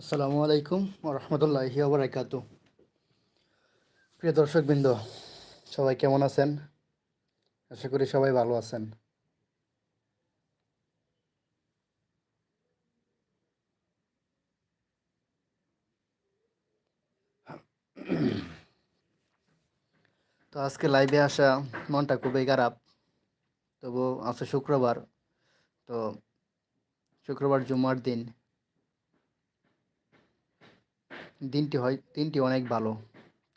আসসালামু আলাইকুম রহমতুল্লাহি ওবরাকাতু। প্রিয় দর্শকবৃন্দ, সবাই কেমন আছেন? আশা করি সবাই ভালো আছেন। তো আজকে লাইভে আসা মনটা খুবই খারাপ। তবু আছে শুক্রবার, তো শুক্রবার জুমার দিন। দিনটি হয়, দিনটি অনেক ভালো।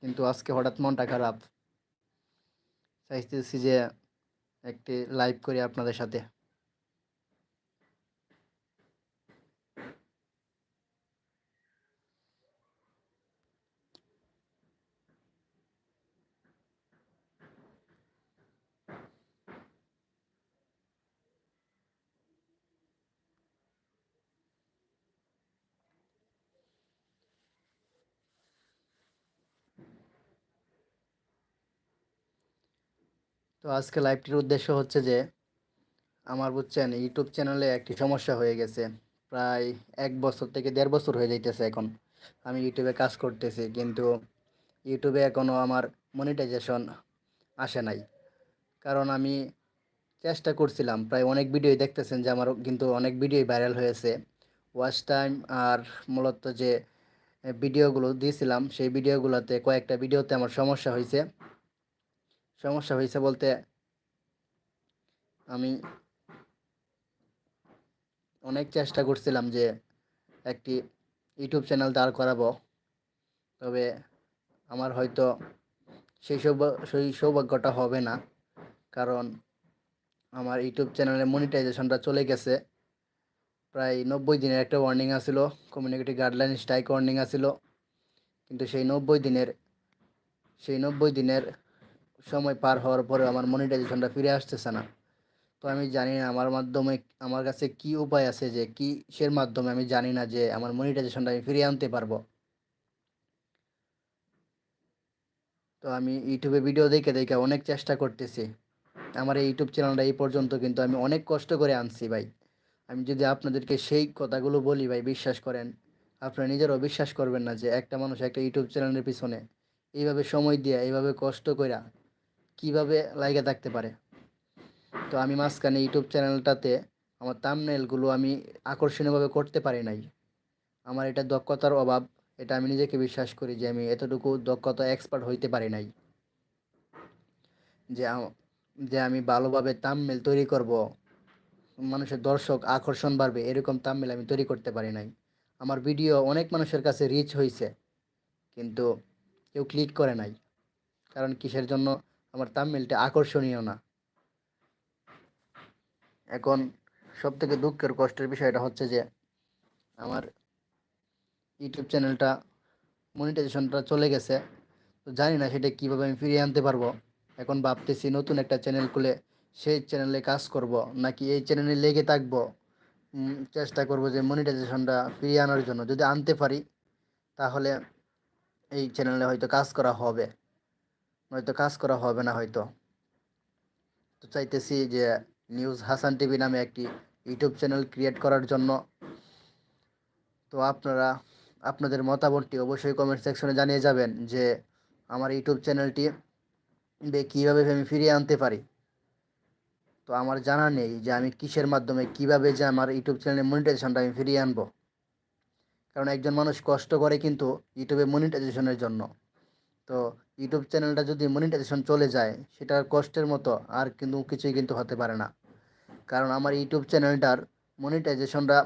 কিন্তু আজকে হঠাৎ মনটা খারাপ। চাইতেছি যে একটি লাইভ করি আপনাদের সাথে। তো আজকে লাইভটির উদ্দেশ্য হচ্ছে যে, আমার বুঝছেন ইউটিউব চ্যানেলে একটি সমস্যা হয়ে গেছে। প্রায় এক বছর থেকে দেড় বছর হয়ে যাইতেছে এখন। আমি ইউটিউবে কাজ করতেছি, কিন্তু ইউটিউবে এখনও আমার মনিটাইজেশন আসে নাই। কারণ আমি চেষ্টা করছিলাম, প্রায় অনেক ভিডিওই দেখতেছেন যে আমার কিন্তু অনেক ভিডিওই ভাইরাল হয়েছে। ওয়াচ টাইম আর মূলত যে ভিডিওগুলো দিয়েছিলাম সেই ভিডিওগুলোতে কয়েকটা ভিডিওতে আমার সমস্যা হয়েছে সমস্যা হয়েছে বলতে আমি অনেক চেষ্টা করছিলাম যে একটি ইউটিউব চ্যানেল দাঁড় করাবো। তবে আমার হয়তো সেই সৌভাগ্য সেই সৌভাগ্যটা হবে না। কারণ আমার ইউটিউব চ্যানেলে মনিটাইজেশনটা চলে গেছে। প্রায় নব্বই দিনের একটা ওয়ার্নিং আসিল। কমিউনিকেটিভ গাইডলাইন স্ট্রাইক ওয়ার্নিং আসিল। কিন্তু সেই নব্বই দিনের, সেই নব্বই দিনের সময় পার হওয়ার পরে আমার মনিটাইজেশনটা ফিরে আসতেছে না। তো আমি জানি না আমার মাধ্যমে আমার কাছে কি উপায় আছে যে কিসের মাধ্যমে আমি জানি না যে আমার মনিটাইজেশনটা আমি ফিরিয়ে আনতে পারব। তো আমি ইউটিউবে ভিডিও দেখে দেখে অনেক চেষ্টা করতেছি। আমার এই ইউটিউব চ্যানেলটা এই পর্যন্ত কিন্তু আমি অনেক কষ্ট করে আনছি ভাই। আমি যদি আপনাদেরকে সেই কথাগুলো বলি ভাই, বিশ্বাস করেন, আপনারা নিজেরাও বিশ্বাস করবেন না যে একটা মানুষ একটা ইউটিউব চ্যানেলের পিছনে এইভাবে সময় দিয়ে, এইভাবে কষ্ট কইরা কীভাবে লাইগে থাকতে পারে। তো আমি মাঝখানে ইউটিউব চ্যানেলটাতে আমার তামনেলগুলো আমি আকর্ষণীয়ভাবে করতে পারি নাই। আমার এটা দক্ষতার অভাব, এটা আমি নিজেকে বিশ্বাস করি যে আমি এতটুকু দক্ষতা এক্সপার্ট হইতে পারি নাই। যে যে আমি ভালোভাবে তামমেল তৈরি করব, মানুষের দর্শক আকর্ষণ বাড়বে, এরকম তামমেল আমি তৈরি করতে পারি নাই। আমার ভিডিও অনেক মানুষের কাছে রিচ হয়েছে কিন্তু কেউ ক্লিক করে নাই। কারণ কিসের জন্য? আমার তামমেলটা আকর্ষণীয় না। এখন সব থেকে দুঃখের কষ্টের বিষয়টা হচ্ছে যে, আমার ইউটিউব চ্যানেলটা মনিটাইজেশনটা চলে গেছে। তো জানি না সেটা কীভাবে আমি ফিরিয়ে আনতে পারব। এখন ভাবতেছি নতুন একটা চ্যানেল খুলে সেই চ্যানেলে কাজ করব, নাকি এই চ্যানেলে লেগে থাকব। চেষ্টা করব যে মনিটাইজেশনটা ফিরিয়ে আনার জন্য। যদি আনতে পারি, তাহলে এই চ্যানেলে হয়তো কাজ করা হবে। নয়তো কাজ করা হবে না হয়তো। তো চাইতেছি যে নিউজ হাসান টিভি নামে একটি ইউটিউব চ্যানেল ক্রিয়েট করার জন্য। তো আপনারা, আপনাদের মতামতটি অবশ্যই কমেন্ট সেকশনে জানিয়ে যাবেন যে আমার ইউটিউব চ্যানেলটি কীভাবে আমি ফিরিয়ে আনতে পারি। তো আমার জানা নেই যে আমি কিসের মাধ্যমে কীভাবে যে আমার ইউটিউব চ্যানেলের মনিটাইজেশনটা আমি ফিরিয়ে আনব। কারণ একজন মানুষ কষ্ট করে কিন্তু ইউটিউবে মনিটাইজেশনের জন্য। তো ইউটিউব চ্যানেলটা যদি মনিটাইজেশন চলে যায়, সেটার কষ্টের মতো আর কিন্তু কিছুই কিন্তু হতে পারে না। কারণ আমার ইউটিউব চ্যানেলটার মনিটাইজেশনটা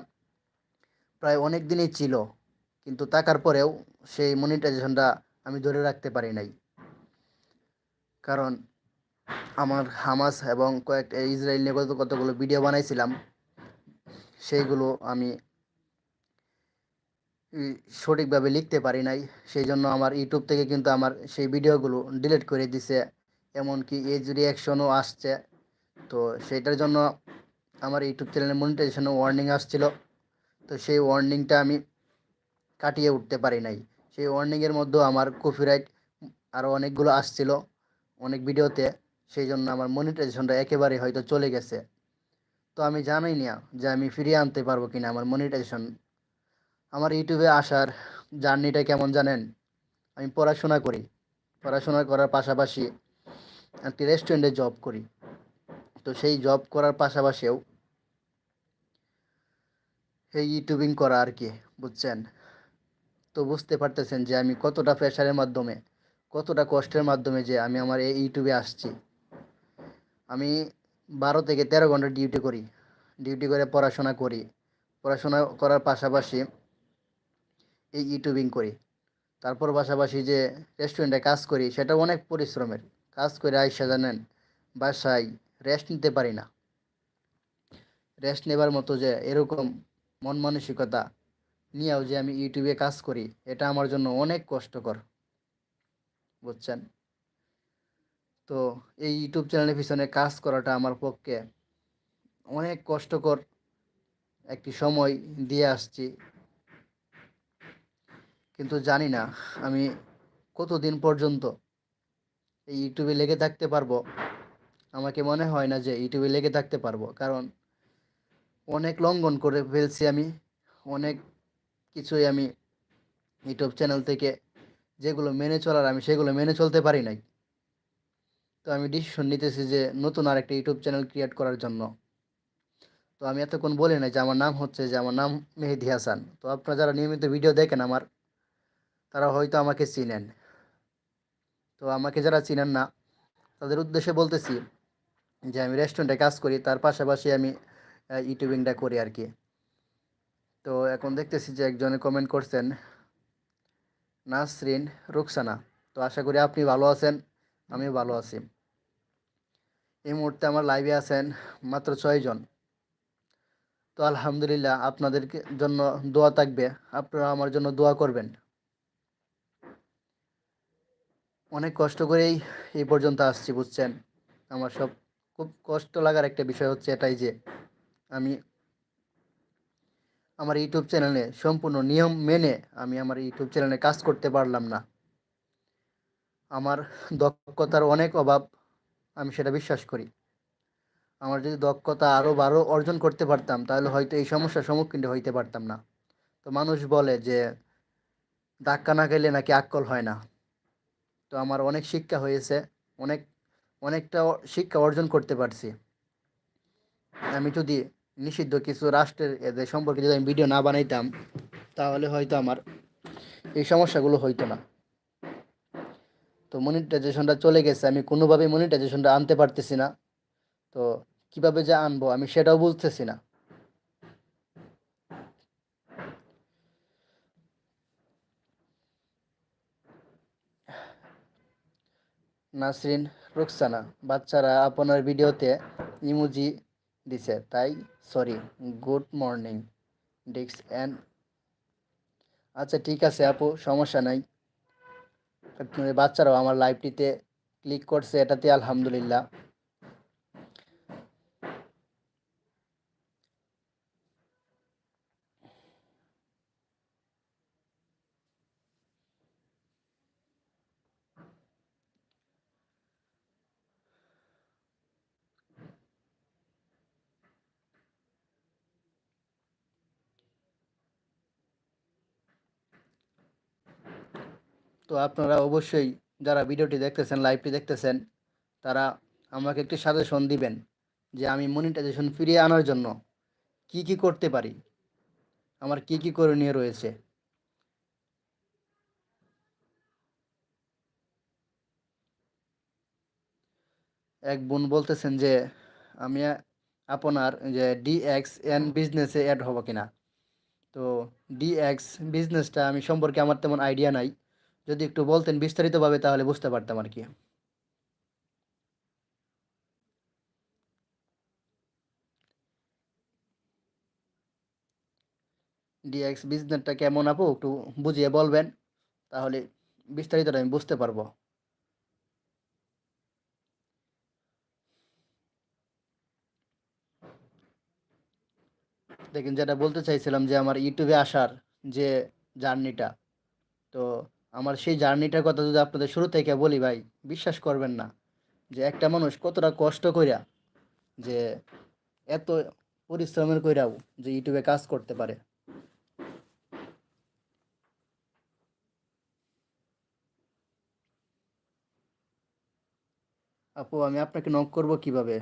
প্রায় অনেক দিনই ছিল, কিন্তু থাকার পরেও সেই মনিটাইজেশনটা আমি ধরে রাখতে পারি নাই। কারণ আমার হামাস এবং কয়েকটা ইসরায়েল নিয়ে কত, কতগুলো ভিডিও বানাইছিলাম, সেইগুলো আমি সঠিকভাবে লিখতে পারি নাই। সেই জন্য আমার ইউটিউব থেকে কিন্তু আমার সেই ভিডিওগুলো ডিলিট করে দিছে। এমনকি এজ রিয়াকশনও আসছে। তো সেটার জন্য আমার ইউটিউব চ্যানেলের মনিটাইজেশনে ওয়ার্নিং আসছিল। তো সেই ওয়ার্নিংটা আমি কাটিয়ে উঠতে পারি নাই। সেই ওয়ার্নিংয়ের মধ্যেও আমার কপিরাইট আরও অনেকগুলো আসছিল অনেক ভিডিওতে। সেই জন্য আমার মনিটাইজেশনটা একেবারে হয়তো চলে গেছে। তো আমি জানাই না যে আমি ফিরিয়ে আনতে পারব কিনা আমার মনিটাইজেশন আমার ইউটিউবে আসার জার্নিটা কেমন জানেন? আমি পড়াশোনা করি। পড়াশোনা করার পাশাপাশি একটি রেস্টুরেন্টে জব করি। তো সেই জব করার পাশাপাশিও এই ইউটিউবিং করা আর কি, বুঝছেন? তো বুঝতে পারতেছেন যে আমি কতটা প্রেশারের মাধ্যমে, কতটা কষ্টের মাধ্যমে যে আমি আমার এই ইউটিউবে আসছি। আমি বারো থেকে তেরো ঘণ্টা ডিউটি করি। ডিউটি করে পড়াশোনা করি। পড়াশোনা করার পাশাপাশি এই ইউটিউবিং করি। তারপর পাশাপাশি যে রেস্টুরেন্টে কাজ করি সেটা অনেক পরিশ্রমের। কাজ করে আইসা জানেন, বাসায় রেস্ট নিতে পারি না। রেস্ট নেবার মতো যে এরকম মন মানসিকতা নিয়েও যে আমি ইউটিউবে কাজ করি, এটা আমার জন্য অনেক কষ্টকর। বুঝছেন? তো এই ইউটিউব চ্যানেলের পিছনে কাজ করাটা আমার পক্ষে অনেক কষ্টকর একটি সময় দিয়ে আসছি। কিন্তু জানি না, আমি কতদিন পর্যন্ত এই ইউটিউবে লেগে থাকতে পারব? আমাকে মনে হয় না যে ইউটিউবে লেগে থাকতে পারব, কারণ অনেক লঙ্ঘন করে ফেলছি আমি, অনেক কিছুই আমি ইউটিউব চ্যানেল থেকে যেগুলো মেনে চলার, আমি সেগুলো মেনে চলতে পারি নাই। তো আমি ডিসিশন নিতেছি যে নতুন আরেকটা ইউটিউব চ্যানেল ক্রিয়েট করার জন্য। তো আমি এতক্ষণ বলি নাই যে আমার নাম হচ্ছে যে আমার নাম মেহেদি হাসান। তো আপনারা যারা নিয়মিত ভিডিও দেখেন আমার তারা হয়তো আমাকে চিনেন। তো আমাকে যারা চিনেন না, তাদের উদ্দেশ্যে বলতেছি যে আমি রেস্টুরেন্টে কাজ করি, তার পাশাপাশি আমি ইউটিউবিংটা করি আর কি। তো এখন দেখতেছি যে একজনে কমেন্ট করছেন, নাসরিন রুকসানা। তো আশা করি আপনি ভালো আছেন, আমিও ভালো আছি। এই মুহূর্তে আমার লাইভে আছেন মাত্র ছয়জন তো আলহামদুলিল্লাহ আপনাদেরকে জন্য দোয়া থাকবে, আপনারা আমার জন্য দোয়া করবেন। অনেক কষ্ট করেই এই পর্যন্ত আসছি, বুঝছেন? আমার সব খুব কষ্ট লাগার একটা বিষয় হচ্ছে এটাই যে, আমি আমার ইউটিউব চ্যানেলে সম্পূর্ণ নিয়ম মেনে আমি আমার ইউটিউব চ্যানেলে কাজ করতে পারলাম না। আমার দক্ষতার অনেক অভাব, আমি সেটা বিশ্বাস করি। আমার যদি দক্ষতা আরও বারো অর্জন করতে পারতাম, তাহলে হয়তো এই সমস্যার সম্মুখীন হইতে পারতাম না। তো মানুষ বলে যে, ধাক্কা না গেলে নাকি আক্কল হয় না। তো আমার অনেক শিক্ষা হয়েছে, অনেক, অনেকটা শিক্ষা অর্জন করতে পারছি। আমি যদি নিষিদ্ধ কিছু রাষ্ট্রের এদের সম্পর্কে যদি আমি ভিডিও না বানাইতাম, তাহলে হয়তো আমার এই সমস্যাগুলো হইতো না। তো মনিটাইজেশনটা চলে গেছে, আমি কোনোভাবেই মনিটাইজেশনটা আনতে পারতেছি না। তো কীভাবে যে আনব, আমি সেটাও বুঝতেছি না। নাসরিন রুকসানা, বাচ্চারা আপনার ভিডিওতে ইমোজি দিছে, তাই সরি, গুড মর্নিং, ডিক্স অ্যান্ড আচ্ছা ঠিক আছে আপু, সমস্যা নাই। বাচ্চারাও আমার লাইভটিতে ক্লিক করছে এটাতে আলহামদুলিল্লাহ। আপনারা অবশ্যই যারা ভিডিওটি দেখতেছেন লাইভটি দেখতেছেন, তারা আমাকে একটি সাজেশন দিবেন যে আমি মনিটাইজেশন ফিরিয়ে আনার জন্য কি কি করতে পারি, আমার কি কি করণীয় রয়েছে। এক বোন বলতেছেন যে, আমি আপনার যে ডিএক্স এন বিজনেসে অ্যাড হব কিনা? তো ডিএক্স বিজনেসটা আমি সম্পর্কে আমার তেমন আইডিয়া নাই। যদি একটু বলতেন বিস্তারিতভাবে, তাহলে বুঝতে পারতাম আর কি। ডিএক্স বিজনেসটা কেমন আপু? একটু বুঝিয়ে বলবেন, তাহলে বিস্তারিতটা আমি বুঝতে পারব। দেখেন, যেটা বলতে চাইছিলাম যে, আমার ইউটিউবে আসার যে জার্নিটা তো আমার সেই জার্নিটার কথা যদি আপনাদের শুরু থেকে বলি ভাই, বিশ্বাস করবেন না যে একটা মানুষ কতটা কষ্ট করিয়া যে এত পরিশ্রমের কইরাও যে ইউটিউবে কাজ করতে পারে। আপু, আমি আপনাকে নক করব কীভাবে?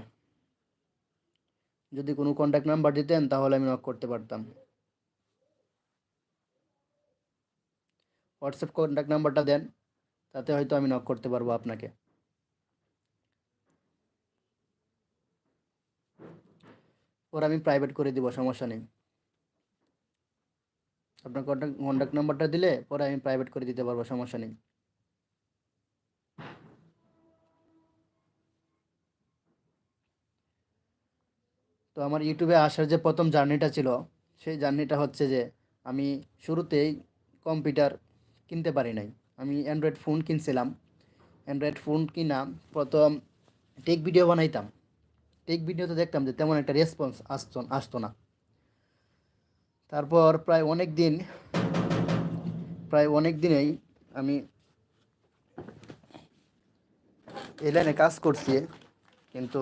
যদি কোনো কন্ট্যাক্ট নাম্বার দিতেন তাহলে আমি নক করতে পারতাম। হোয়াটসঅ্যাপ কন্ট্যাক্ট নাম্বারটা দেন, তাতে হয়তো আমি নক করতে পারব আপনাকে। ওর আমি প্রাইভেট করে দিব, সমস্যা নেই। আপনার কন্ট্যাক্ট কন্ট্যাক্ট নাম্বারটা দিলে পরে আমি প্রাইভেট করে দিতে পারব, সমস্যা নেই। তো আমার ইউটিউবে আসার যে প্রথম জার্নিটা ছিল, সেই জার্নিটা হচ্ছে যে আমি শুরুতেই কম্পিউটার কিনতে পারি নাই। আমি অ্যান্ড্রয়েড ফোন কিনছিলাম। অ্যান্ড্রয়েড ফোন কিনা প্রথম টেক ভিডিও বানাইতাম। টেক ভিডিওতে দেখতাম যে তেমন একটা রেসপন্স আসতো আসতো না। তারপর প্রায় অনেক দিন, প্রায় অনেক দিনেই আমি এই লাইনে কাজ করছি, কিন্তু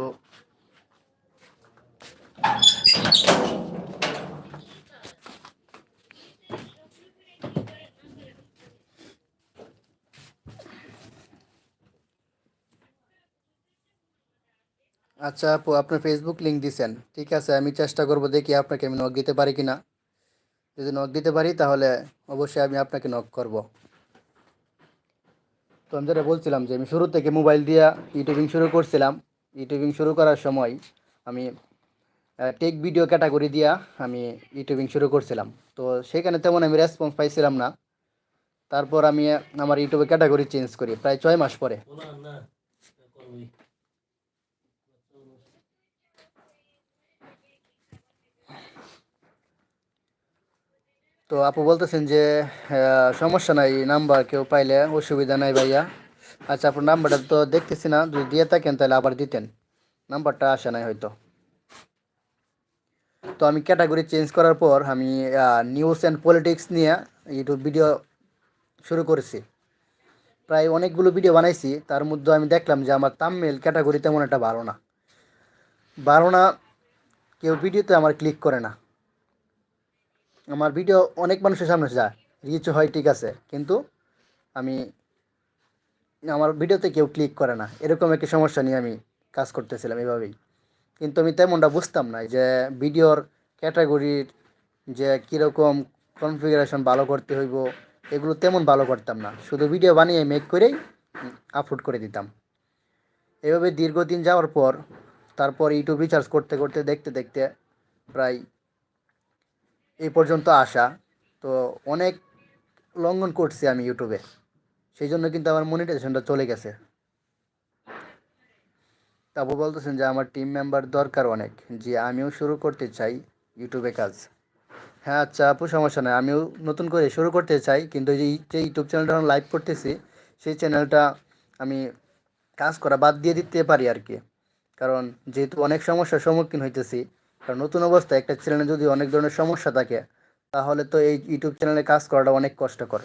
আচ্ছা আপু, আপনার ফেসবুক লিঙ্ক দিছেন। ঠিক আছে, আমি চেষ্টা করব দেখি আপনাকে আমি নক দিতে পারি কি না যদি নক দিতে পারি, তাহলে অবশ্যই আমি আপনাকে নক করব। তো আমি যেটা বলছিলাম যে, আমি শুরু থেকে মোবাইল দিয়ে ইউটিউবিং শুরু করছিলাম। ইউটিউবিং শুরু করার সময় আমি টেক ভিডিও ক্যাটাগরি দিয়া আমি ইউটিউবিং শুরু করছিলাম। তো সেখানে তেমন আমি রেসপন্স পাইছিলাম না। তারপর আমি আমার ইউটিউবে ক্যাটাগরি চেঞ্জ করি, প্রায় ছয় মাস পরে। তো আপু বলতেছেন যে সমস্যা নাই নাম্বার কেউ পাইলে অসুবিধা নাই ভাইয়া। আচ্ছা আপনার নাম্বারটা তো দেখতেছি না, যদি দিয়ে থাকেন তাহলে আবার দিতেন। নাম্বারটা আসে নাই হয়তো। তো আমি ক্যাটাগরি চেঞ্জ করার পর আমি নিউজ অ্যান্ড পলিটিক্স নিয়ে ইউটিউব ভিডিও শুরু করেছি। প্রায় অনেকগুলো ভিডিও বানাইছি, তার মধ্যে আমি দেখলাম যে আমার তামমেল ক্যাটাগরি তেমন একটা ভালো না। ভালো না, কেউ ভিডিওতে আমার ক্লিক করে না। আমার ভিডিও অনেক মানুষের সামনে যায়, রিচ হয়, ঠিক আছে। কিন্তু আমি, আমার ভিডিওতে কেউ ক্লিক করে না। এরকম একটি সমস্যা নিয়ে আমি কাজ করতেছিলাম এভাবেই। কিন্তু আমি তেমনটা বুঝতাম না যে ভিডিওর ক্যাটাগরির যে কীরকম কনফিগারেশন ভালো করতে হইব, এগুলো তেমন ভালো করতাম না। শুধু ভিডিও বানিয়ে মেক করেই আপলোড করে দিতাম। এভাবে দীর্ঘদিন যাওয়ার পর, তারপর ইউটিউব রিচার্জ করতে করতে, দেখতে দেখতে প্রায় এই পর্যন্ত আসা। তো অনেক লঙ্ঘন করছি আমি ইউটিউবে। সেই জন্য কিন্তু আমার মনিটাইজেশনটা চলে গেছে। তারপর বলতেছেন যে আমার টিম মেম্বার দরকার অনেক, যে আমিও শুরু করতে চাই ইউটিউবে কাজ। হ্যাঁ আচ্ছা আপু, সমস্যা নেই। আমিও নতুন করে শুরু করতে চাই, কিন্তু যে যে ইউটিউব চ্যানেলটা আমি লাইভ করতেছি, সেই চ্যানেলটা আমি কাজ করা বাদ দিয়ে দিতে পারি আর কি। কারণ যেহেতু অনেক সমস্যার সম্মুখীন হইতেছি কারণ নতুন অবস্থায় একটা চ্যানেলে যদি অনেক ধরনের সমস্যা থাকে, তাহলে তো এই ইউটিউব চ্যানেলে কাজ করাটা অনেক কষ্টকর।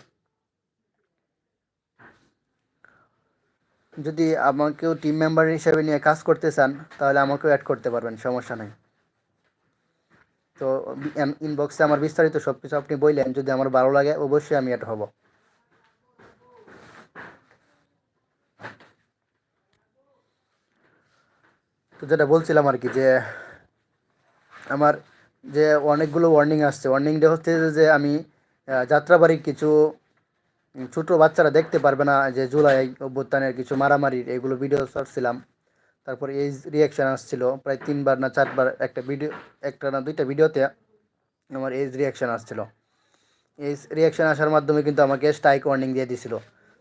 যদি আমাকেও টিম মেম্বার হিসেবে নিয়ে কাজ করতে চান, তাহলে আমাকেও অ্যাড করতে পারবেন, সমস্যা নেই। তো ইনবক্সে আমার বিস্তারিত সব কিছু আপনি বললেন, যদি আমার ভালো লাগে, অবশ্যই আমি অ্যাড হব। তো যেটা বলছিলাম আর কি, যে আমার যে অনেকগুলো ওয়ার্নিং আসছে। ওয়ার্নিংটা হচ্ছে যে আমি যাত্রাবাড়ির কিছু ছোটো বাচ্চারা দেখতে পারবে না, যে জুলাই অভ্যুত্থানের কিছু মারামারির এগুলো ভিডিও ছাড়ছিলাম। তারপর এই রিয়াকশান আসছিল, প্রায় তিনবার না চারবার একটা ভিডিও একটা না দুইটা ভিডিওতে আমার এজ রিয়াকশান আসছিল। এই রিয়াকশান আসার মাধ্যমে কিন্তু আমাকে স্ট্রাইক ওয়ার্নিং দিয়ে দিছিল।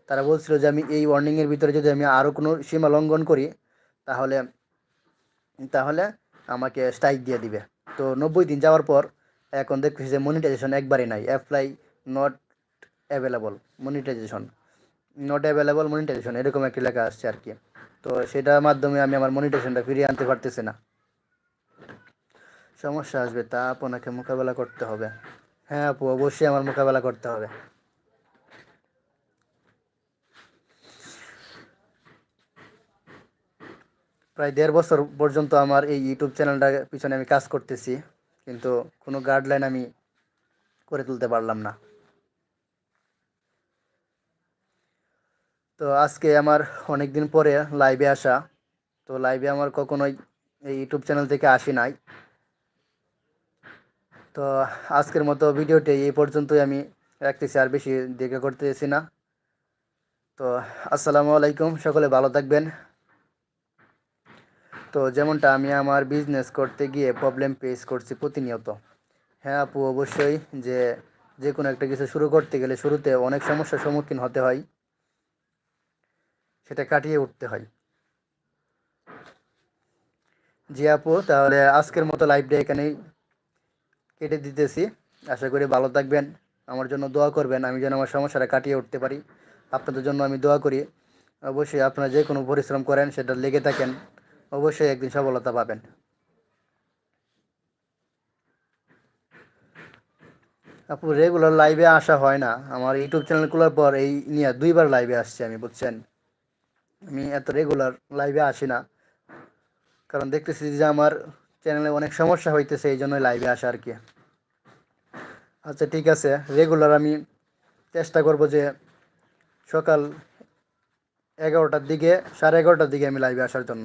তারা বলছিল যে আমি এই ওয়ার্নিংয়ের ভিতরে যদি আমি আরও কোনো সীমা লঙ্ঘন করি, তাহলে তাহলে আমাকে স্ট্রাইক দিয়ে দিবে। তো নব্বই দিন যাওয়ার পর এখন দেখতেছি যে মনিটাইজেশন একবারই নাই apply not available monetization not available monetization এরকম একটি লেখা আসছে আর কি। তো সেটার মাধ্যমে আমি আমার মনিটাইজেশনটা ফিরিয়ে আনতে পারতেছি না। সমস্যা আসবে, তা আপনাকে মোকাবেলা করতে হবে। হ্যাঁ আপু, অবশ্যই আমার মোকাবেলা করতে হবে। প্রায় দেড় বছর পর্যন্ত আমার এই ইউটিউব চ্যানেলটার পিছনে আমি কাজ করতেছি, কিন্তু কোনো গাইডলাইন আমি করে তুলতে পারলাম না। তো আজকে আমার অনেক দিন পরে লাইভে আসা, তো লাইভে আমার কখনোই এই ইউটিউব চ্যানেল থেকে আসি নাই। তো আজকের মতো ভিডিওটি এই পর্যন্তই আমি রাখতেছি, আর বেশি দেখে করতেছি না। তো আসসালামু আলাইকুম, সকলে ভালো থাকবেন। তো যেমনটা আমি আমার বিজনেস করতে গিয়ে প্রবলেম ফেস করছি প্রতিনিয়ত। হ্যাঁ আপু, অবশ্যই যে যে কোনো একটা কিছু শুরু করতে গেলে শুরুতে অনেক সমস্যার সম্মুখীন হতে হয়। সেটা কাটিয়ে উঠতে হয়। জি আপু, তাহলে আজকের মতো লাইভটা এখানেই কেটে দিতেছি। আশা করি ভালো থাকবেন, আমার জন্য দোয়া করবেন, আমি যেন আমার সমস্যাটা কাটিয়ে উঠতে পারি। আপনাদের জন্য আমি দোয়া করি। অবশ্যই আপনারা যে কোনো পরিশ্রম করেন, সেটা লেগে থাকেন। অবশ্যই একদিন সফলতা পাবেন। আপু রেগুলার লাইভে আসা হয় না। আমার ইউটিউব চ্যানেল খোলার পর এই নিয়ে দুইবার লাইভে আসছি আমি, বুঝছেন? আমি এত রেগুলার লাইভে আসি না। কারণ দেখতেছি যে আমার চ্যানেলে অনেক সমস্যা হইতেছে, এই জন্য লাইভে আসা আর কি। আচ্ছা ঠিক আছে। রেগুলার আমি চেষ্টা করব যে সকাল এগারোটার দিকে, সাড়ে এগারোটার দিকে আমি লাইভে আসার জন্য।